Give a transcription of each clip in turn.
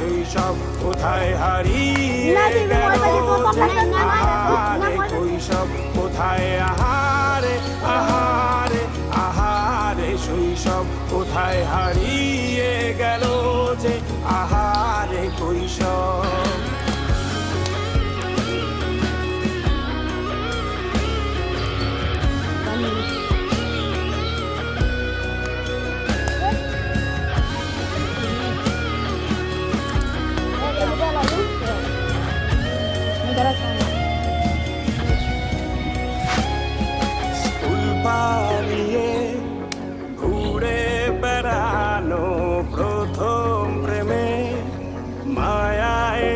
সেই সব কোথায় হারিয়ে গেল? আহারে শৈশব কোথায়? আহারে আহারে আহারে শৈশব কোথায় হারিয়ে গেল যে আহারে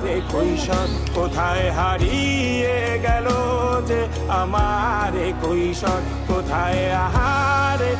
কৈশোর কোথায় হারিয়ে গেল যে? আমারে কৈশোর কোথায় আহারে